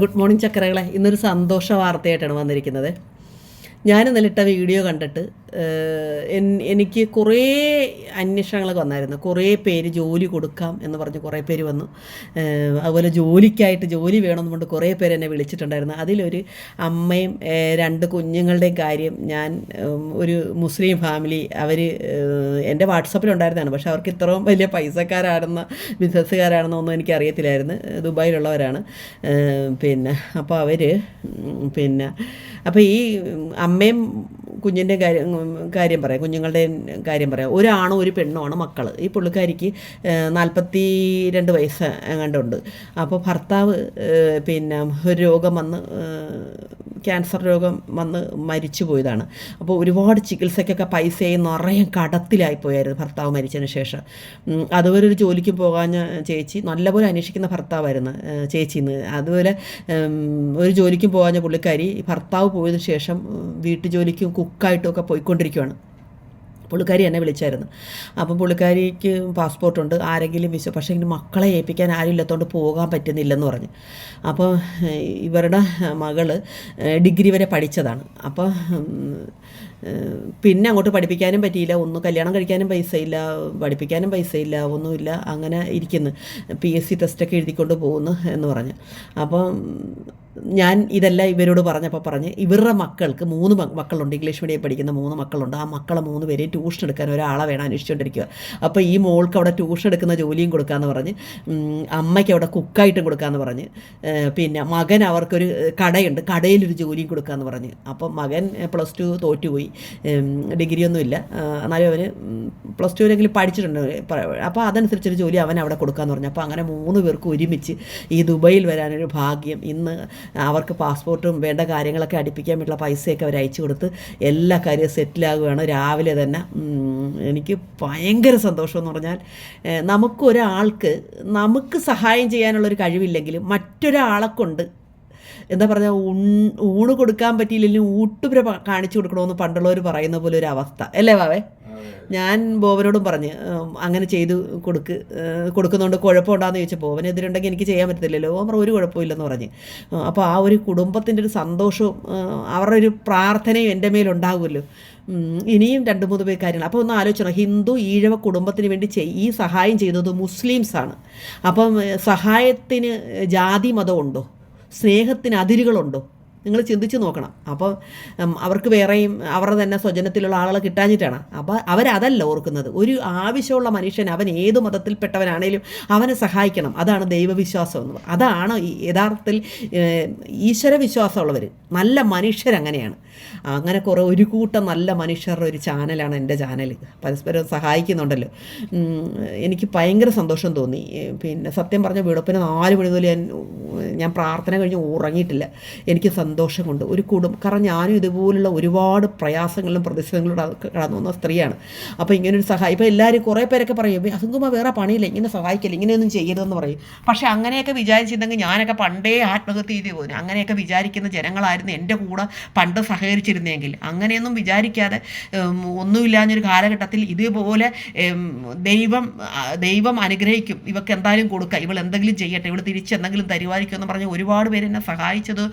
Good morning ചക്കരകളെ ഇന്നൊരു സന്തോഷ വാർത്തയായിട്ടാണ് വന്നിരിക്കുന്നത്. ഞാൻ ഇന്നലെ ഇട്ട വീഡിയോ കണ്ടിട്ട് എനിക്ക് കുറേ അന്വേഷണങ്ങളൊക്കെ വന്നായിരുന്നു. കുറേ പേര് ജോലി കൊടുക്കാം എന്ന് പറഞ്ഞ് കുറേ പേര് വന്നു. അതുപോലെ ജോലിക്കായിട്ട് ജോലി വേണമെന്ന് കുറേ പേര് എന്നെ വിളിച്ചിട്ടുണ്ടായിരുന്നു. അതിലൊരു അമ്മയും രണ്ട് കുഞ്ഞുങ്ങളുടെയും കാര്യം ഞാൻ ഒരു മുസ്ലിം ഫാമിലി അവർ എന്റെ വാട്സപ്പിലുണ്ടായിരുന്നതാണ്. പക്ഷെ അവർക്ക് ഇത്രയും വലിയ പൈസക്കാരാണെന്ന ബിസിനസ്സുകാരാണെന്നൊന്നും എനിക്ക് അറിയത്തില്ലായിരുന്നു. ദുബായിലുള്ളവരാണ്. പിന്നെ അപ്പോൾ അവർ പിന്നെ അപ്പോൾ ഈ അമ്മയും കുഞ്ഞിന്റെ കാര്യം കാര്യം പറയാം കുഞ്ഞുങ്ങളുടെ കാര്യം പറയാം. ഒരാണോ ഒരു പെണ്ണോ ആണ് മക്കൾ ഈ പുള്ളിക്കാരിക്ക് നാൽപ്പത്തി രണ്ട് വയസ്സ് എങ്ങാണ്ടുണ്ട്. അപ്പോൾ ഭർത്താവ് പിന്നെ ഒരു രോഗം വന്ന് ക്യാൻസർ രോഗം വന്ന് മരിച്ചു പോയതാണ്. അപ്പോൾ ഒരുപാട് ചികിത്സയ്ക്കൊക്കെ പൈസയായി നിറയെ കടത്തിലായി പോയായിരുന്നു ഭർത്താവ് മരിച്ചതിന് ശേഷം. അതുപോലെ ഒരു ജോലിക്ക് പോകാഞ്ഞ ചേച്ചി നല്ലപോലെ അന്വേഷിക്കുന്ന ഭർത്താവായിരുന്നു ചേച്ചിന്ന്. അതുപോലെ ഒരു ജോലിക്കും പോകാഞ്ഞ പുള്ളിക്കാരി ഭർത്താവ് പോയതിനു ശേഷം ഉം, വീട്ടുജോലിക്കും കുക്കായിട്ടും ഒക്കെ പോയിക്കൊണ്ടിരിക്കുകയാണ് പുള്ളിക്കാരി എന്നെ വിളിച്ചായിരുന്നു. അപ്പം പുള്ളിക്കാരിക്ക് പാസ്പോർട്ടുണ്ട്. ആരെങ്കിലും വിശ്വ പക്ഷേ ഇങ്ങനെ മക്കളെ ഏൽപ്പിക്കാൻ ആരും ഇല്ലാത്തതുകൊണ്ട് പോകാൻ പറ്റുന്നില്ലെന്ന് പറഞ്ഞു. അപ്പോൾ ഇവരുടെ മകൾ ഡിഗ്രി വരെ പഠിച്ചതാണ്. അപ്പോൾ പിന്നെ അങ്ങോട്ട് പഠിപ്പിക്കാനും പറ്റിയില്ല. ഒന്ന് കല്യാണം കഴിക്കാനും പൈസയില്ല പഠിപ്പിക്കാനും പൈസയില്ല ഒന്നുമില്ല. അങ്ങനെ ഇരിക്കുന്നു. പി എസ് സി ടെസ്റ്റൊക്കെ എഴുതിക്കൊണ്ട് പോകുന്നു എന്ന് പറഞ്ഞു. അപ്പം ഞാൻ ഇതെല്ലാം ഇവരോട് പറഞ്ഞപ്പോൾ പറഞ്ഞ് ഇവരുടെ മക്കൾക്ക് മൂന്ന് മക്കളുണ്ട് ഇംഗ്ലീഷ് മീഡിയം പഠിക്കുന്ന മൂന്ന് മക്കളുണ്ട്. ആ മക്കളെ മൂന്ന് പേരെയും ട്യൂഷൻ എടുക്കാൻ ഒരാളെ വേണം അന്വേഷിച്ചുകൊണ്ടിരിക്കുക അപ്പോൾ ഈ മോൾക്ക് അവിടെ ട്യൂഷൻ എടുക്കുന്ന ജോലിയും കൊടുക്കാമെന്ന് പറഞ്ഞ് അമ്മയ്ക്ക് അവിടെ കുക്കായിട്ടും കൊടുക്കാമെന്ന് പറഞ്ഞ് പിന്നെ മകൻ അവർക്കൊരു കടയുണ്ട് കടയിലൊരു ജോലിയും കൊടുക്കാമെന്ന് പറഞ്ഞ്. അപ്പോൾ മകൻ പ്ലസ് ടു തോറ്റുപോയി. ഡിഗ്രിയൊന്നുമില്ല. എന്നാലും അവന് പ്ലസ് ടുവിലെങ്കിലും പഠിച്ചിട്ടുണ്ട്. അപ്പോൾ അതനുസരിച്ചൊരു ജോലി അവൻ അവിടെ കൊടുക്കാമെന്ന് പറഞ്ഞു. അപ്പോൾ അങ്ങനെ മൂന്ന് പേർക്ക് ഒരുമിച്ച് ഈ ദുബൈയിൽ വരാനൊരു ഭാഗ്യം. ഇന്ന് അവർക്ക് പാസ്പോർട്ടും വേണ്ട കാര്യങ്ങളൊക്കെ അടുപ്പിക്കാൻ വേണ്ടിയുള്ള പൈസയൊക്കെ അവർ അയച്ചു കൊടുത്ത് എല്ലാ കാര്യവും സെറ്റിലാകുകയാണ്. രാവിലെ തന്നെ എനിക്ക് ഭയങ്കര സന്തോഷം എന്ന് പറഞ്ഞാൽ നമുക്കൊരാൾക്ക് നമുക്ക് സഹായം ചെയ്യാനുള്ളൊരു കഴിവില്ലെങ്കിലും മറ്റൊരാളെ കൊണ്ട് എന്താ പറയുക ഊണ് കൊടുക്കാൻ പറ്റിയില്ലെങ്കിലും ഊട്ടുപുര കാണിച്ചു കൊടുക്കണമെന്ന് പണ്ടുള്ളവർ പറയുന്ന പോലെ ഒരു അവസ്ഥ. അല്ലേ വാവേ? ഞാൻ ബോബനോടും പറഞ്ഞ് അങ്ങനെ ചെയ്തു കൊടുക്ക് ഏഹ്, കൊടുക്കുന്നതുകൊണ്ട് കുഴപ്പമുണ്ടാന്ന് ചോദിച്ചപ്പോൾ ബോവൻ എതിരുണ്ടെങ്കിൽ എനിക്ക് ചെയ്യാൻ പറ്റത്തില്ലല്ലോ. അവർ ഒരു കുഴപ്പമില്ലെന്ന് പറഞ്ഞ്. അപ്പോൾ ആ ഒരു കുടുംബത്തിന്റെ ഒരു സന്തോഷവും അവരുടെ ഒരു പ്രാർത്ഥനയും എന്റെ മേലുണ്ടാകുമല്ലോ ഇനിയും രണ്ട് മൂന്ന് പേര് കാര്യങ്ങൾ. അപ്പോൾ ഒന്ന് ആലോചിക്കണം ഹിന്ദു ഈഴവ കുടുംബത്തിന് വേണ്ടി ഈ സഹായം ചെയ്തത് മുസ്ലിംസാണ്. അപ്പം സഹായത്തിന് ജാതി മതമുണ്ടോ സ്നേഹത്തിന് അതിരുകളുണ്ടോ? നിങ്ങൾ ചിന്തിച്ച് നോക്കണം. അപ്പോൾ അവർക്ക് വേറെയും അവരുടെ തന്നെ സ്വജനത്തിലുള്ള ആളുകളെ കിട്ടാഞ്ഞിട്ടാണ്. അപ്പോൾ അവരതല്ല ഓർക്കുന്നത്. ഒരു ആവശ്യമുള്ള മനുഷ്യൻ അവൻ ഏത് മതത്തിൽപ്പെട്ടവനാണേലും അവനെ സഹായിക്കണം. അതാണ് ദൈവവിശ്വാസം എന്ന് അതാണ് യഥാർത്ഥത്തിൽ ഈശ്വരവിശ്വാസമുള്ളവർ. ഈശ്വര വിശ്വാസമുള്ളവർ നല്ല മനുഷ്യരങ്ങനെയാണ്. അങ്ങനെ കുറേ ഒരു കൂട്ടം നല്ല മനുഷ്യരുടെ ഒരു ചാനലാണ് എന്റെ ചാനൽ. പരസ്പരം സഹായിക്കുന്നുണ്ടല്ലോ. എനിക്ക് ഭയങ്കര സന്തോഷം തോന്നി. പിന്നെ സത്യം പറഞ്ഞ വീടപ്പിന് നാല് മണി മുതൽ ഞാൻ ഞാൻ പ്രാർത്ഥന കഴിഞ്ഞ് ഉറങ്ങിയിട്ടില്ല. എനിക്ക് സന്തോഷം കൊണ്ട് ഒരു കുടുംബം കാരണം ഞാനും ഇതുപോലുള്ള ഒരുപാട് പ്രയാസങ്ങളിലും പ്രതിസന്ധികളിലും കടന്നു വന്ന സ്ത്രീയാണ്. അപ്പോൾ ഇങ്ങനൊരു സഹായം ഇപ്പോൾ എല്ലാവരും കുറേ പേരൊക്കെ പറയും അസുഖം വേറെ പണിയില്ല ഇങ്ങനെ സഹായിക്കില്ല ഇങ്ങനെയൊന്നും ചെയ്യരുതെന്ന് പറയും. പക്ഷേ അങ്ങനെയൊക്കെ വിചാരിച്ചിരുന്നെങ്കിൽ ഞാനൊക്കെ പണ്ടേ ആത്മഹത്യ ചെയ്ത് പോകുന്നു അങ്ങനെയൊക്കെ വിചാരിക്കുന്ന ജനങ്ങളായിരുന്നു എന്റെ കൂടെ പണ്ട് സഹകരിച്ചിരുന്നെങ്കിൽ. അങ്ങനെയൊന്നും വിചാരിക്കാതെ ഒന്നുമില്ലാഞ്ഞൊരു കാലഘട്ടത്തിൽ ഇതേപോലെ ദൈവം ദൈവം അനുഗ്രഹിക്കും. ഇവക്ക് എന്തായാലും കൊടുക്കുക ഇവൾ എന്തെങ്കിലും ചെയ്യട്ടെ. ഇവൾ തിരിച്ച് എന്തെങ്കിലും തരുവായിരിക്കും എന്ന് പറഞ്ഞ് ഒരുപാട് പേര് എന്നെ സഹായിച്ചത്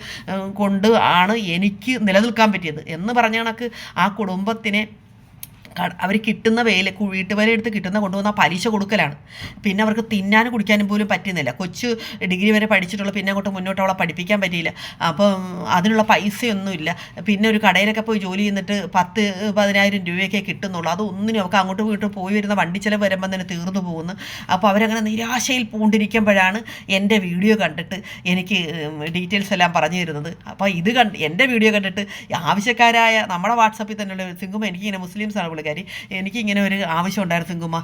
കൊണ്ട് ആണ് എനിക്ക് നിലനിൽക്കാൻ പറ്റിയത്. എന്ന് പറഞ്ഞ കണക്ക് ആ കുടുംബത്തിനെ അവർ കിട്ടുന്ന വേല കു- വീട്ടുവേല എടുത്ത് കിട്ടുന്ന കൊണ്ടുവന്ന പലിശ കൊടുക്കലാണ്. പിന്നെ അവർക്ക് തിന്നാനും കുടിക്കാനും പോലും പറ്റുന്നില്ല. കൊച്ചു ഡിഗ്രി വരെ പഠിച്ചിട്ടുള്ള പിന്നെ അങ്ങോട്ട് മുന്നോട്ട് അവളെ പഠിപ്പിക്കാൻ പറ്റിയില്ല. അപ്പം അതിനുള്ള പൈസയൊന്നുമില്ല. പിന്നെ ഒരു കടയിലൊക്കെ പോയി ജോലി ചെയ്യുന്നിട്ട് പത്ത് പതിനായിരം രൂപയൊക്കെ കിട്ടുന്നുള്ളൂ. അതൊന്നിനും അവർക്ക് അങ്ങോട്ട് പോയിട്ട് പോയി വരുന്ന വണ്ടി ചിലവ് വരുമ്പം തന്നെ തീർന്നു പോകുന്നു. അപ്പോൾ അവരങ്ങനെ നിരാശയിൽ പൂണ്ടിരിക്കുമ്പോഴാണ് എന്റെ വീഡിയോ കണ്ടിട്ട് എനിക്ക് ഡീറ്റെയിൽസ് എല്ലാം പറഞ്ഞു തരുന്നത്. അപ്പോൾ ഇത് കണ്ട് എന്റെ വീഡിയോ കണ്ടിട്ട് ആവശ്യക്കാരായ നമ്മുടെ വാട്സപ്പിൽ തന്നെയുള്ള സിംഗും എനിക്കിങ്ങനെ മുസ്ലിംസാണ് പുള്ളിക്കാരി എനിക്കിങ്ങനെ ഒരു ആവശ്യം ഉണ്ടായിരുന്നു സിംഗുമ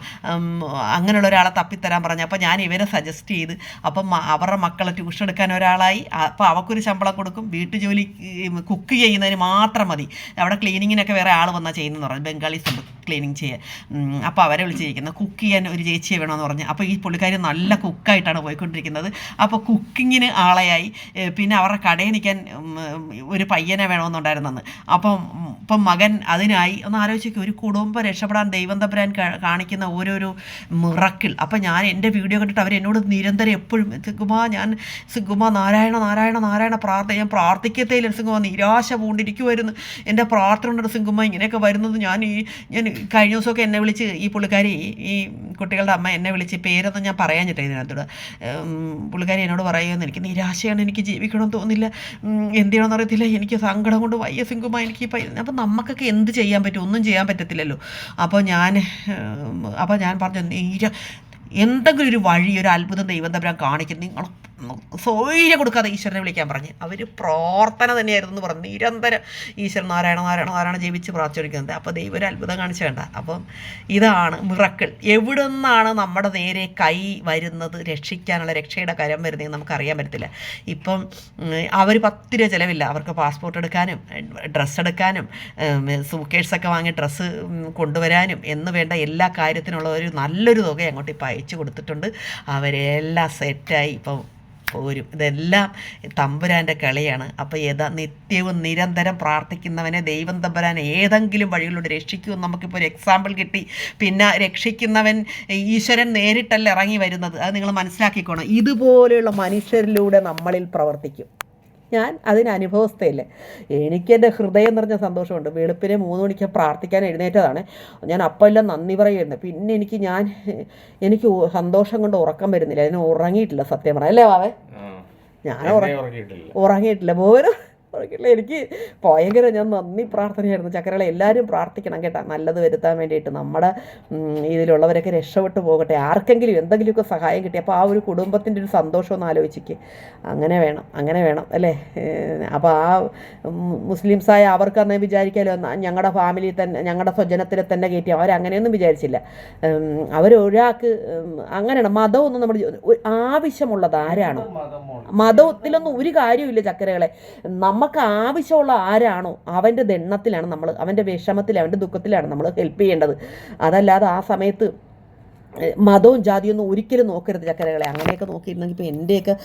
അങ്ങനെയുള്ള ഒരാളെ തപ്പിത്തരാൻ പറഞ്ഞു. അപ്പോൾ ഞാൻ ഇവരെ സജസ്റ്റ് ചെയ്ത് അപ്പം അവരുടെ മക്കളെ ട്യൂഷൻ എടുക്കാൻ ഒരാളായി. അപ്പോൾ അവൾക്കൊരു ശമ്പളം കൊടുക്കും. വീട്ടു ജോലി കുക്ക് ചെയ്യുന്നതിന് മാത്രം മതി. അവിടെ ക്ലീനിങ്ങിനൊക്കെ വേറെ ആൾ വന്നാൽ ചെയ്യുന്നതെന്ന് പറഞ്ഞു. ബംഗാളി ഉണ്ട് ക്ലീനിങ് ചെയ്യാൻ അപ്പോൾ അവരെ വിളിച്ചിരിക്കുന്നത് കുക്ക് ചെയ്യാൻ ഒരു ചേച്ചിയെ വേണമെന്ന് പറഞ്ഞ്. അപ്പോൾ ഈ പുള്ളിക്കാരി നല്ല കുക്കായിട്ടാണ് പോയിക്കൊണ്ടിരിക്കുന്നത്. അപ്പോൾ കുക്കിങ്ങിന് ആളെയായി. പിന്നെ അവരുടെ കടയിൽ നിൽക്കാൻ ഒരു പയ്യനെ വേണമെന്നുണ്ടായിരുന്നെന്ന് അപ്പം ഇപ്പം മകൻ അതിനായി ഒന്ന് ആലോചിക്കുക ഒരു കുടുംബം രക്ഷപ്പെടാൻ ദൈവം തമ്പുരാൻ കാണിക്കുന്ന ഓരോരോ മിറക്കിൾ. അപ്പം ഞാൻ എന്റെ വീഡിയോ കണ്ടിട്ട് അവർ എന്നോട് നിരന്തരം എപ്പോഴും സിഗുമാ ഞാൻ സിഗുമാ നാരായണ നാരായണ നാരായണ പ്രാർത്ഥന ഞാൻ പ്രാർത്ഥിക്കത്തേയില്ല സിഗുമാ നിരാശ പൂണ്ടിരിക്കുമായിരുന്നു എന്റെ പ്രാർത്ഥന ഉണ്ട് സുഗുമ ഇങ്ങനെയൊക്കെ വരുന്നത് ഞാൻ ഈ ഞാൻ കഴിഞ്ഞ ദിവസമൊക്കെ എന്നെ വിളിച്ച് ഈ പുള്ളിക്കാരി ഈ കുട്ടികളുടെ അമ്മ എന്നെ വിളിച്ച് പേരൊന്നും ഞാൻ പറയാൻ ചിട്ടാ ഇതിനകത്തോട്. പുള്ളിക്കാരി എന്നോട് പറയുമെന്ന് എനിക്ക് നിരാശയാണ് എനിക്ക് ജീവിക്കണമെന്ന് തോന്നില്ല എന്ത് ചെയ്യണമെന്ന് അറിയത്തില്ല. എനിക്ക് സങ്കടം കൊണ്ട് വയ്യ സിംഗുമ എനിക്ക് അപ്പം നമുക്കൊക്കെ എന്ത് ചെയ്യാൻ പറ്റും? ഒന്നും ചെയ്യാൻ പറ്റത്തില്ലല്ലോ. അപ്പോൾ ഞാൻ അപ്പോൾ ഞാൻ പറഞ്ഞു നീര എന്തെങ്കിലും ഒരു വഴി ഒരു അത്ഭുതം ദൈവം തമ്പരാൻ കാണിക്കും നിങ്ങൾ സ്വൈര്യം കൊടുക്കാതെ ഈശ്വരനെ വിളിക്കാൻ പറഞ്ഞ്. അവർ പ്രാർത്ഥന തന്നെയായിരുന്നു എന്ന് പറഞ്ഞു. നിരന്തരം ഈശ്വരൻ നാരായണ നാരായണ നാരായണ ജീവിച്ച് പ്രാർത്ഥിച്ചുകൊണ്ടിരിക്കുന്നത് അപ്പോൾ ദൈവം ഒരു അത്ഭുതം കാണിച്ചു വേണ്ട. അപ്പം ഇതാണ് മിറക്കിൾ. എവിടെ നിന്നാണ് നമ്മുടെ നേരെ കൈ വരുന്നത്? രക്ഷിക്കാനുള്ള രക്ഷയുടെ കരം വരുന്നതെന്ന് നമുക്കറിയാൻ പറ്റത്തില്ല. ഇപ്പം അവർ പത്ത് രൂപ ചിലവില്ല. അവർക്ക് പാസ്പോർട്ട് എടുക്കാനും ഡ്രസ്സ് എടുക്കാനും സൂക്കേഴ്സൊക്കെ വാങ്ങി ഡ്രസ്സ് കൊണ്ടുവരാനും എന്ന് വേണ്ട എല്ലാ കാര്യത്തിനുള്ള ഒരു നല്ലൊരു തുക അങ്ങോട്ട് ഇപ്പം അയച്ചു കൊടുത്തിട്ടുണ്ട്. അവരെല്ലാം സെറ്റായി. ഇപ്പം പോരും. ഇതെല്ലാം തമ്പുരാന്റെ കളിയാണ്. അപ്പോൾ യഥാ നിത്യവും നിരന്തരം പ്രാർത്ഥിക്കുന്നവനെ ദൈവം തമ്പുരാൻ ഏതെങ്കിലും വഴികളിലൂടെ രക്ഷിക്കുമെന്ന് നമുക്കിപ്പോൾ ഒരു എക്സാമ്പിൾ കിട്ടി. പിന്നെ രക്ഷിക്കുന്നവൻ ഈശ്വരൻ നേരിട്ടല്ല ഇറങ്ങി വരുന്നത്. അത് നിങ്ങൾ മനസ്സിലാക്കിക്കോണം. ഇതുപോലെയുള്ള മനുഷ്യരിലൂടെ നമ്മളിൽ പ്രവർത്തിക്കും. ഞാൻ അതിന് അനുഭവസ്ഥയില്ല. എനിക്കെന്റെ ഹൃദയം നിറഞ്ഞ സന്തോഷമുണ്ട്. വെളുപ്പിനെ മൂന്ന് മണിക്ക് പ്രാർത്ഥിക്കാൻ എഴുന്നേറ്റതാണ്. ഞാൻ അപ്പം എല്ലാം നന്ദി പറയുമായിരുന്നു. പിന്നെ എനിക്ക് ഞാൻ എനിക്ക് സന്തോഷം കൊണ്ട് ഉറക്കം വരുന്നില്ല. അതിന് ഉറങ്ങിയിട്ടില്ല സത്യം പറയാം അല്ലേ വാവേ ഞാൻ ഉറങ്ങിയിട്ടില്ല ഉറങ്ങിയിട്ടില്ല. മോനും ഉറങ്ങിയിട്ടില്ല എനിക്ക് ഭയങ്കര ഞാൻ നന്ദി പ്രാർത്ഥനയായിരുന്നു. ചക്കരകളെ എല്ലാവരും പ്രാർത്ഥിക്കണം കേട്ടോ. നല്ലത് വരുത്താൻ വേണ്ടിയിട്ട് നമ്മുടെ ഇതിലുള്ളവരൊക്കെ രക്ഷപ്പെട്ടു പോകട്ടെ. ആർക്കെങ്കിലും എന്തെങ്കിലുമൊക്കെ സഹായം കിട്ടി. അപ്പോൾ ആ ഒരു കുടുംബത്തിന്റെ ഒരു സന്തോഷം ഒന്ന് ആലോചിക്ക്. അങ്ങനെ വേണം അങ്ങനെ വേണം അല്ലേ? അപ്പോൾ ആ മുസ്ലിംസായ അവർക്ക് അന്നേ വിചാരിക്കാമല്ലോ ഞങ്ങളുടെ ഫാമിലി തന്നെ ഞങ്ങളുടെ സ്വജനത്തിൽ തന്നെ കയറ്റി. അവരങ്ങനെയൊന്നും വിചാരിച്ചില്ല. അവരൊരാൾക്ക് അങ്ങനെയാണ് മതമൊന്നും നമ്മൾ ആവശ്യമുള്ളത് ആരാണോ? മതത്തിലൊന്നും ഒരു കാര്യമില്ല ചക്കരകളെ. നമുക്ക് ആവശ്യമുള്ള ആരാണോ അവന്റെ ദണ്ണത്തിലാണ് നമ്മൾ അവന്റെ വിഷമത്തിൽ അവന്റെ ദുഃഖത്തിലാണ് നമ്മൾ ഹെൽപ്പ് ചെയ്യേണ്ടത്. അതല്ലാതെ ആ സമയത്ത് മതവും ജാതിയൊന്നും ഒരിക്കലും നോക്കരുത് ചക്കരകളെ. അങ്ങനെയൊക്കെ നോക്കിയിരുന്നെങ്കിൽ ഇപ്പോൾ എന്റെയൊക്കെ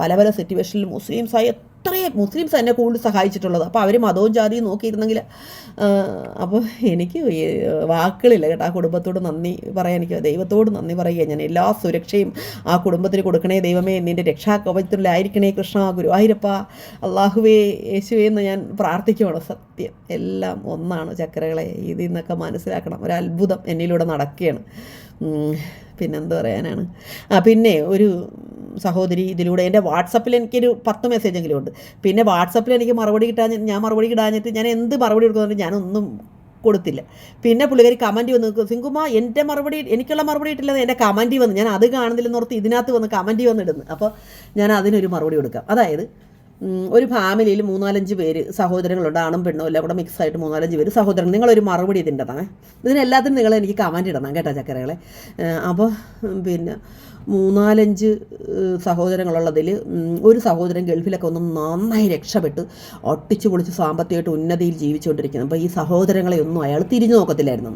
പല പല സിറ്റുവേഷനിൽ മുസ്ലിംസായ എത്രയും മുസ്ലിംസ് എന്നെ കൂടുതൽ സഹായിച്ചിട്ടുള്ളത്. അപ്പോൾ അവർ മതവും ജാതിയും നോക്കിയിരുന്നെങ്കിൽ അപ്പോൾ എനിക്ക് വാക്കുകളില്ല കേട്ടോ. ആ കുടുംബത്തോട് നന്ദി പറയാൻ എനിക്ക് ദൈവത്തോട് നന്ദി പറയുക ഞാൻ. എല്ലാ സുരക്ഷയും ആ കുടുംബത്തിന് കൊടുക്കണേ ദൈവമേ നിന്റെ രക്ഷാകവചത്തിലായിരിക്കണേ കൃഷ്ണ ഗുരുവായൂരപ്പ അള്ളാഹുവേ യേശുവേ എന്ന് ഞാൻ പ്രാർത്ഥിക്കുവാണ് സത്യം. എല്ലാം ഒന്നാണ് ചക്കരകളെ. ഇതിൽ നിന്നൊക്കെ മനസ്സിലാക്കണം. ഒരു അത്ഭുതം എന്നിലൂടെ നടക്കുകയാണ്. പിന്നെന്ത് പറയാനാണ്? ആ പിന്നെ ഒരു സഹോദരി ഇതിലൂടെ എന്റെ വാട്സപ്പിൽ എനിക്കൊരു പത്ത് മെസ്സേജെങ്കിലും ഉണ്ട്. പിന്നെ വാട്സപ്പിൽ എനിക്ക് മറുപടി കിട്ടാൻ ഞാൻ മറുപടി കിടാഞ്ഞിട്ട് ഞാൻ എന്ത് മറുപടി കൊടുക്കുന്നുണ്ട് ഞാനൊന്നും കൊടുത്തില്ല. പിന്നെ പുള്ളിക്കാരി കമന്റ് വന്ന് സിങ്കുമ എന്റെ മറുപടി എനിക്കുള്ള മറുപടി ഇട്ടില്ല എന്റെ കമന്റ് വന്ന് ഞാൻ അത് കാണുന്നില്ലെന്ന് ഓർത്ത് ഇതിനകത്ത് വന്ന് കമന്റ് വന്നിടുന്നു അപ്പോൾ ഞാൻ അതിനൊരു മറുപടി കൊടുക്കാം. അതായത് ഒരു ഫാമിലിയിൽ മൂന്നാലഞ്ച് പേര് സഹോദരങ്ങളുണ്ട് ആണും പെണ്ണും എല്ലാം കൂടെ മിക്സ് ആയിട്ട് മൂന്നാലഞ്ച് പേര് സഹോദരങ്ങൾ. നിങ്ങളൊരു മറുപടി ഇതിന്റെ തന്നെ ഇതിനെല്ലാത്തിനും നിങ്ങൾ എനിക്ക് കമന്റ് ഇടണം കേട്ടോ ചക്കരകളെ. അപ്പോൾ പിന്നെ മൂന്നാലഞ്ച് സഹോദരങ്ങളുള്ളതിൽ ഒരു സഹോദരൻ ഗൾഫിലൊക്കെ ഒന്ന് നന്നായി രക്ഷപ്പെട്ട്. ഒട്ടിച്ചു പൊളിച്ച് സാമ്പത്തികമായിട്ട് ഉന്നതിയിൽ ജീവിച്ചുകൊണ്ടിരിക്കുന്നത് അപ്പോൾ ഈ സഹോദരങ്ങളെ ഒന്നും അയാൾ തിരിഞ്ഞു നോക്കത്തില്ലായിരുന്നു.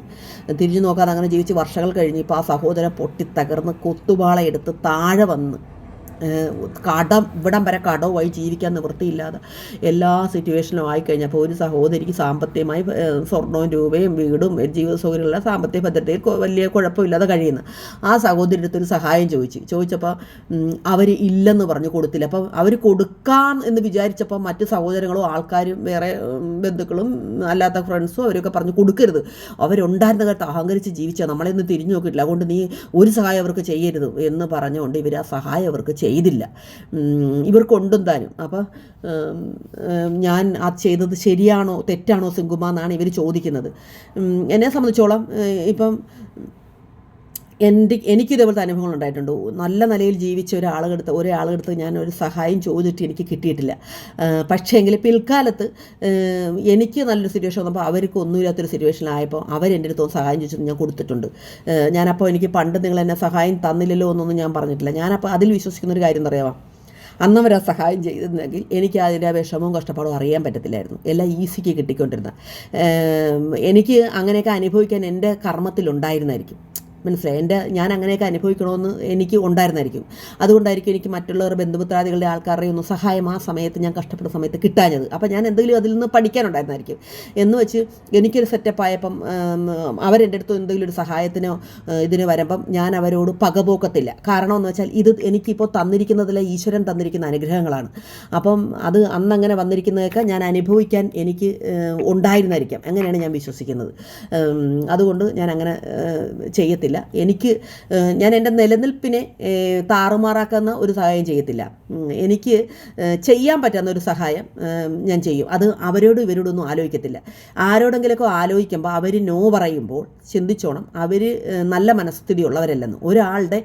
തിരിഞ്ഞു നോക്കാതെ അങ്ങനെ ജീവിച്ച് വർഷങ്ങൾ കഴിഞ്ഞ് ഇപ്പോൾ ആ സഹോദരൻ പൊട്ടിത്തകർന്ന് കൊത്തുപാളയെടുത്ത് താഴെ വന്ന് കടം ഇവിടം വരെ കടവുമായി ജീവിക്കാൻ നിവൃത്തിയില്ലാതെ എല്ലാ സിറ്റുവേഷനും ആയിക്കഴിഞ്ഞപ്പോൾ ഒരു സഹോദരിക്ക് സാമ്പത്തികമായി സ്വർണവും രൂപയും വീടും ജീവിത സൗകര്യമുള്ള സാമ്പത്തിക ഭദ്രതയിൽ വലിയ കുഴപ്പമില്ലാതെ കഴിയുന്നു. ആ സഹോദരി അടുത്തൊരു സഹായം ചോദിച്ചു. ചോദിച്ചപ്പോൾ അവർ ഇല്ലെന്ന് പറഞ്ഞു കൊടുത്തില്ല. അപ്പം അവർ കൊടുക്കാം എന്ന് വിചാരിച്ചപ്പോൾ മറ്റ് സഹോദരങ്ങളും ആൾക്കാരും വേറെ ബന്ധുക്കളും അല്ലാത്ത ഫ്രണ്ട്സും അവരൊക്കെ പറഞ്ഞു കൊടുക്കരുത്. അവരുണ്ടായിരുന്ന കാലത്ത് അഹങ്കരിച്ച് ജീവിച്ചാൽ നമ്മളെ ഒന്ന് തിരിഞ്ഞു നോക്കിയിട്ടില്ല. അതുകൊണ്ട് നീ ഒരു സഹായം അവർക്ക് ചെയ്യരുത് എന്ന് പറഞ്ഞുകൊണ്ട് ഇവർ ആ സഹായം അവർക്ക് ചെയ്തില്ല. ഇവർ കൊണ്ടും ഉണ്ടും താനും. അപ്പോൾ ഞാൻ ആ ചെയ്തത് ശരിയാണോ തെറ്റാണോ സിങ്കുമ എന്നാണ് ഇവർ ചോദിക്കുന്നത്. എന്നെ സംബന്ധിച്ചോളം ഇപ്പം എന്റെ എനിക്ക് ഇതേപോലത്തെ അനുഭവങ്ങൾ ഉണ്ടായിട്ടുണ്ട്. നല്ല നിലയിൽ ജീവിച്ച ഒരാളെടുത്ത് ഒരാളെടുത്ത് ഞാൻ ഒരു സഹായം ചോദിച്ചിട്ട് എനിക്ക് കിട്ടിയിട്ടില്ല. പക്ഷേ എങ്കിൽ പിൽക്കാലത്ത് എനിക്ക് നല്ലൊരു സിറ്റുവേഷൻ വന്നപ്പോൾ അവർക്ക് ഒന്നുമില്ലാത്തൊരു സിറ്റുവേഷനിലായപ്പോൾ അവരെന്റെ അടുത്ത് സഹായം ചോദിച്ചിട്ട് ഞാൻ കൊടുത്തിട്ടുണ്ട്. ഞാനപ്പോൾ എനിക്ക് പണ്ട് നിങ്ങൾ എന്നെ സഹായം തന്നില്ലല്ലോ എന്നൊന്നും ഞാൻ പറഞ്ഞിട്ടില്ല. ഞാനപ്പോൾ അതിൽ വിശ്വസിക്കുന്ന ഒരു കാര്യം എന്ന് അന്ന് അവർ ആ സഹായം ചെയ്തിരുന്നെങ്കിൽ എനിക്ക് അതിന്റെ വിഷമവും കഷ്ടപ്പാടും അറിയാൻ പറ്റത്തില്ലായിരുന്നു. എല്ലാം ഈസിക്ക് കിട്ടിക്കൊണ്ടിരുന്ന എനിക്ക് അങ്ങനെയൊക്കെ അനുഭവിക്കാൻ എന്റെ കർമ്മത്തിലുണ്ടായിരുന്നായിരിക്കും. മനസ്സിലായി. എന്റെ ഞാൻ അങ്ങനെയൊക്കെ അനുഭവിക്കണമെന്ന് എനിക്ക് ഉണ്ടായിരുന്നായിരിക്കും. അതുകൊണ്ടായിരിക്കും എനിക്ക് മറ്റുള്ളവർ ബന്ധുമിത്രാദികളുടെ ആൾക്കാരുടെ ഒന്നും സഹായം ആ സമയത്ത് ഞാൻ കഷ്ടപ്പെട്ട സമയത്ത് കിട്ടാഞ്ഞത്. അപ്പോൾ ഞാൻ എന്തെങ്കിലും അതിൽ നിന്ന് പഠിക്കാനുണ്ടായിരുന്നായിരിക്കും. എന്ന് വെച്ച് എനിക്കൊരു സെറ്റപ്പ് ആയപ്പം അവരെന്റെ അടുത്ത് എന്തെങ്കിലും ഒരു സഹായത്തിനോ ഇതിന് വരുമ്പം ഞാൻ അവരോട് പകപോക്കത്തില്ല. കാരണം എന്ന് വെച്ചാൽ ഇത് എനിക്കിപ്പോൾ തന്നിരിക്കുന്നതിലെ ഈശ്വരൻ തന്നിരിക്കുന്ന അനുഗ്രഹങ്ങളാണ്. അപ്പം അത് അന്നങ്ങനെ വന്നിരിക്കുന്നതൊക്കെ ഞാൻ അനുഭവിക്കാൻ എനിക്ക് ഉണ്ടായിരുന്നായിരിക്കാം. അങ്ങനെയാണ് ഞാൻ വിശ്വസിക്കുന്നത്. അതുകൊണ്ട് ഞാൻ അങ്ങനെ ഏഹ്, ചെയ്യത്തില്ല എനിക്ക് ഞാൻ എന്റെ നിലനിൽപ്പിനെ താറുമാറാക്കുന്ന ഒരു സഹായം ചെയ്യത്തില്ല. എനിക്ക് ചെയ്യാൻ പറ്റുന്ന ഒരു സഹായം ഞാൻ ചെയ്യും. അത് അവരോടും ഇവരോടൊന്നും ആലോചിക്കത്തില്ല. ആരോടെങ്കിലൊക്കെ ആലോചിക്കുമ്പോൾ അവർ നോ പറയുമ്പോൾ ചിന്തിച്ചോണം. അവർ നല്ല മനസ്ഥിതി ഉള്ളവരല്ലെന്ന് ഒരാളുടെ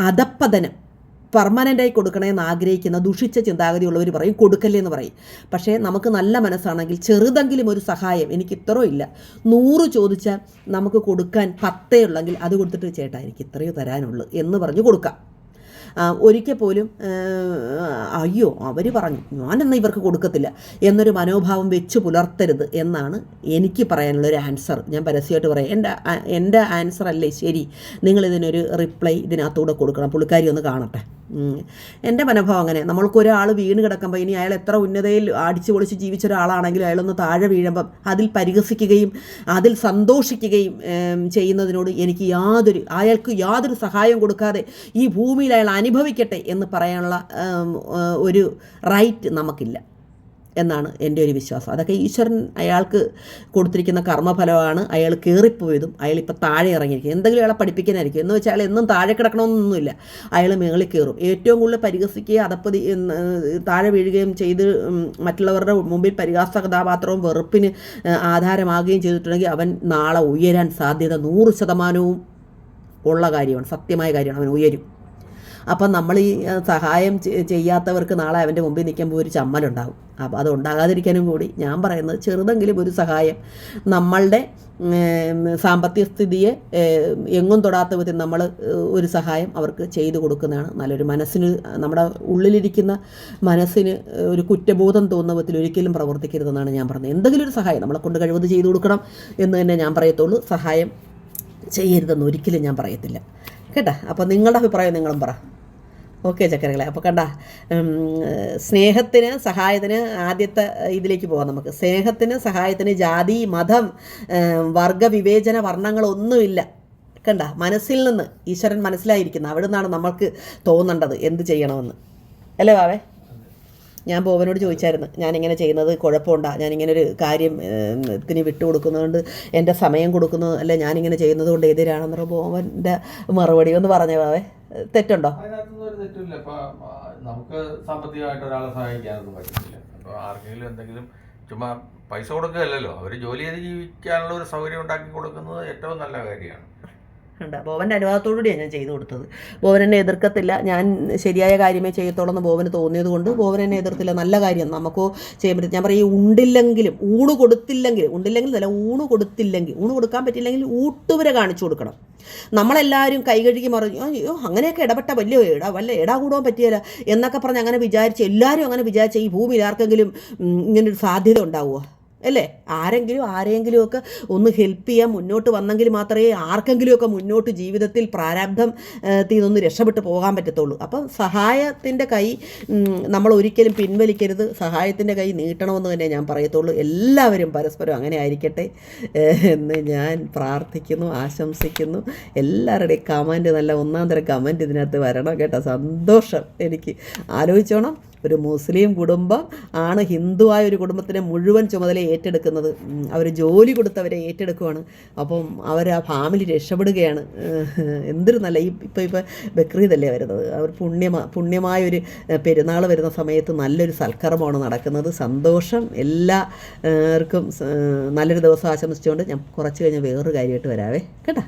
അധപ്പതനം പെർമനന്റായി കൊടുക്കണമെന്ന് ആഗ്രഹിക്കുന്ന ദുഷിച്ച ചിന്താഗതിയുള്ളവർ പറയും കൊടുക്കല്ലേ എന്ന് പറയും. പക്ഷേ നമുക്ക് നല്ല മനസ്സാണെങ്കിൽ ചെറുതെങ്കിലും ഒരു സഹായം എനിക്ക് ഇത്രയോ ഇല്ല. നൂറ് ചോദിച്ചാൽ നമുക്ക് കൊടുക്കാൻ പത്തേ ഉള്ളെങ്കിൽ അത് കൊടുത്തിട്ട് ചേട്ടാ എനിക്ക് ഇത്രയോ തരാനുള്ളൂ എന്ന് പറഞ്ഞ് കൊടുക്കാം. ഒരിക്കൽ പോലും അയ്യോ അവർ പറഞ്ഞു ഞാനെന്നാൽ ഇവർക്ക് കൊടുക്കത്തില്ല എന്നൊരു മനോഭാവം വെച്ച് പുലർത്തരുത് എന്നാണ് എനിക്ക് പറയാനുള്ള ഒരു ആൻസർ ഞാൻ പരസ്യമായിട്ട് പറയാം എന്റെ എന്റെ ആൻസർ അല്ലേ ശരി. നിങ്ങളിതിനൊരു റിപ്ലൈ ഇതിനകത്തൂടെ കൊടുക്കണം. പുള്ളിക്കാരി ഒന്ന് കാണട്ടെ. എന്റെ മനഭാവം അങ്ങനെ. നമ്മൾക്കൊരാൾ വീണ് കിടക്കുമ്പോൾ ഇനി അയാൾ എത്ര ഉന്നതയിൽ അടിച്ചു പൊളിച്ച് ജീവിച്ച ഒരാളാണെങ്കിലും അയാളൊന്ന് താഴെ വീഴുമ്പം അതിൽ പരിഹസിക്കുകയും അതിൽ സന്തോഷിക്കുകയും ചെയ്യുന്നതിനോട് എനിക്ക് യാതൊരു അയാൾക്ക് യാതൊരു സഹായം കൊടുക്കാതെ ഈ ഭൂമിയിൽ അയാൾ അനുഭവിക്കട്ടെ എന്ന് പറയാനുള്ള ഒരു റൈറ്റ് നമുക്കില്ല. എന്നാണ് എന്റെ ഒരു വിശ്വാസം. അതൊക്കെ ഈശ്വരൻ അയാൾക്ക് കൊടുത്തിരിക്കുന്ന കർമ്മഫലമാണ് അയാൾ കയറിപ്പോയതും അയാൾ ഇപ്പോൾ താഴെ ഇറങ്ങിയിരിക്കും എന്തെങ്കിലും അയാളെ പഠിപ്പിക്കാനായിരിക്കും. എന്ന് വെച്ചാൽ എന്നും താഴെ കിടക്കണമെന്നൊന്നുമില്ല. അയാൾ മേളിൽ കയറും. ഏറ്റവും കൂടുതൽ പരിഹസിക്കുകയും അതപ്പതി താഴെ വീഴുകയും ചെയ്ത് മറ്റുള്ളവരുടെ മുമ്പിൽ പരിഹാസ കഥാപാത്രവും വെറുപ്പിന് ആധാരമാകുകയും ചെയ്തിട്ടുണ്ടെങ്കിൽ അവൻ നാളെ ഉയരാൻ സാധ്യത നൂറ് ശതമാനവും ഉള്ള കാര്യമാണ്. സത്യമായ കാര്യമാണ്. അവൻ ഉയരും. അപ്പം നമ്മൾ ഈ സഹായം ചെയ്യാത്തവർക്ക് നാളെ അവന്റെ മുമ്പിൽ നിൽക്കുമ്പോൾ ഒരു ചമ്മലുണ്ടാവും. അപ്പോൾ അത് ഉണ്ടാകാതിരിക്കാനും കൂടി ഞാൻ പറയുന്നത് ചെറുതെങ്കിലും ഒരു സഹായം. നമ്മളുടെ സാമ്പത്തിക സ്ഥിതിയെ എങ്ങും തൊടാത്ത വിധത്തിൽ നമ്മൾ ഒരു സഹായം അവർക്ക് ചെയ്തു കൊടുക്കുന്നതാണ് നല്ലൊരു മനസ്സിന് നമ്മുടെ ഉള്ളിലിരിക്കുന്ന മനസ്സിന് ഒരു കുറ്റബോധം തോന്നുന്ന വിധത്തിൽ ഒരിക്കലും പ്രവർത്തിക്കരുതെന്നാണ് ഞാൻ പറഞ്ഞത് എന്തെങ്കിലും ഒരു സഹായം നമ്മളെ കൊണ്ട് കഴിവത് ചെയ്തു കൊടുക്കണം എന്ന് തന്നെ ഞാൻ പറയത്തുള്ളൂ. സഹായം ചെയ്യരുതെന്ന് ഒരിക്കലും ഞാൻ പറയത്തില്ല. കേട്ടാ? അപ്പോൾ നിങ്ങളുടെ അഭിപ്രായം നിങ്ങളും പറ. ഓക്കെ ചക്കരകളെ. അപ്പോൾ കണ്ട സ്നേഹത്തിന് സഹായത്തിന് ആദ്യത്തെ ഇതിലേക്ക് പോകാം നമുക്ക്. സ്നേഹത്തിന് സഹായത്തിന് ജാതി മതം വർഗവിവേചന വർഗ വിവേചന വർണങ്ങളൊന്നുമില്ല കണ്ട? മനസ്സിൽ നിന്ന് ഈശ്വരൻ മനസ്സിലായിരിക്കുന്നു. അവിടെ നിന്നാണ് നമ്മൾക്ക് തോന്നേണ്ടത് എന്ത് ചെയ്യണമെന്ന്. അല്ലേ വാവേ ഞാൻ ബോബനോട് ചോദിച്ചായിരുന്നു ഞാനിങ്ങനെ ചെയ്യുന്നത് കുഴപ്പമുണ്ടാ ഞാനിങ്ങനെ ഒരു കാര്യം ത്തിന് വിട്ടു കൊടുക്കുന്നതുകൊണ്ട് എന്റെ സമയം കൊടുക്കുന്നത് അല്ലെ ഞാനിങ്ങനെ ചെയ്യുന്നത് കൊണ്ട് എതിരാണെന്ന് ബോബന്റെ മറുപടി ഒന്ന് പറഞ്ഞേ വാവേ തെറ്റുണ്ടോ? തെറ്റില്ല നമുക്ക് സാമ്പത്തികമായിട്ട് ഒരാളെ സഹായിക്കാനൊന്നും പറ്റത്തില്ല. അപ്പോൾ ആർക്കെങ്കിലും എന്തെങ്കിലും ചുമ്മാ പൈസ കൊടുക്കുകയല്ലല്ലോ. അവർ ജോലി ചെയ്ത് ജീവിക്കാനുള്ള ഒരു സൗകര്യം ഉണ്ടാക്കി കൊടുക്കുന്നത് ഏറ്റവും നല്ല കാര്യമാണ്. ഉണ്ട് ബോവന്റെ അനുവാദത്തോടുകൂടിയാണ് ഞാൻ ചെയ്തു കൊടുത്തത്. ബോവൻ എന്നെ എതിർക്കത്തില്ല. ഞാൻ ശരിയായ കാര്യമേ ചെയ്യത്തുള്ളൂ എന്ന് ബോവന് തോന്നിയത് കൊണ്ട് ബോവൻ എന്നെ എതിർത്തില്ല. നല്ല കാര്യം നമുക്ക് ചെയ്യാൻ പറ്റും. ഞാൻ പറയും ഉണ്ടില്ലെങ്കിലും ഊണ് കൊടുത്തില്ലെങ്കിൽ ഉണ്ടില്ലെങ്കിൽ അല്ല ഊണ് കൊടുത്തില്ലെങ്കിൽ ഊണ് കൊടുക്കാൻ പറ്റില്ലെങ്കിൽ ഊട്ടുവരെ കാണിച്ചു കൊടുക്കണം. നമ്മളെല്ലാവരും കൈ കഴുകി മറിഞ്ഞു അയ്യോ അങ്ങനെയൊക്കെ ഇടപെട്ട വലിയ ഇടാ വല്ല ഇടാ കൂടാൻ പറ്റിയല്ല എന്നൊക്കെ പറഞ്ഞ് അങ്ങനെ വിചാരിച്ച് എല്ലാവരും അങ്ങനെ വിചാരിച്ച ഈ ഭൂമിയിൽ ആർക്കെങ്കിലും ഇങ്ങനൊരു സാധ്യത ഉണ്ടാവുമോ? അല്ലേ? ആരെങ്കിലും ആരെങ്കിലുമൊക്കെ ഒന്ന് ഹെൽപ്പ് ചെയ്യാൻ മുന്നോട്ട് വന്നെങ്കിൽ മാത്രമേ ആർക്കെങ്കിലുമൊക്കെ മുന്നോട്ട് ജീവിതത്തിൽ പ്രാരാബ്ധം തീർന്നൊന്ന് രക്ഷപ്പെട്ടു പോകാൻ പറ്റത്തുള്ളൂ. അപ്പം സഹായത്തിന്റെ കൈ നമ്മൾ ഒരിക്കലും പിൻവലിക്കരുത്. സഹായത്തിന്റെ കൈ നീട്ടണമെന്ന് തന്നെ ഞാൻ പറയത്തുള്ളൂ. എല്ലാവരും പരസ്പരം അങ്ങനെ ആയിരിക്കട്ടെ എന്ന് ഞാൻ പ്രാർത്ഥിക്കുന്നു ആശംസിക്കുന്നു. എല്ലാവരുടെയും കമന്റ് നല്ല ഒന്നാം തരം കമന്റ് ഇതിനകത്ത് വരണം കേട്ടോ. സന്തോഷം. എനിക്ക് ആലോചിച്ചോണം. ഒരു മുസ്ലിം കുടുംബം ആണ് ഹിന്ദുവായ ഒരു കുടുംബത്തിനെ മുഴുവൻ ചുമതല ഏറ്റെടുക്കുന്നത്. അവർ ജോലി കൊടുത്തവരെ ഏറ്റെടുക്കുവാണ്. അപ്പം അവർ ആ ഫാമിലി രക്ഷപ്പെടുകയാണ്. എന്തൊരു നല്ല ഈ ഇപ്പോൾ ഇപ്പോൾ ബക്രീദല്ലേ വരുന്നത്. അവർ പുണ്യമാ പുണ്യമായ ഒരു പെരുന്നാൾ വരുന്ന സമയത്ത് നല്ലൊരു സൽക്കർമ്മമാണ് നടക്കുന്നത്. സന്തോഷം എല്ലാവർക്കും നല്ലൊരു ദിവസം ആശംസിച്ചുകൊണ്ട് ഞാൻ കുറച്ച് കഴിഞ്ഞ് വേറൊരു കാര്യമായിട്ട് വരാവേ. കേട്ടോ?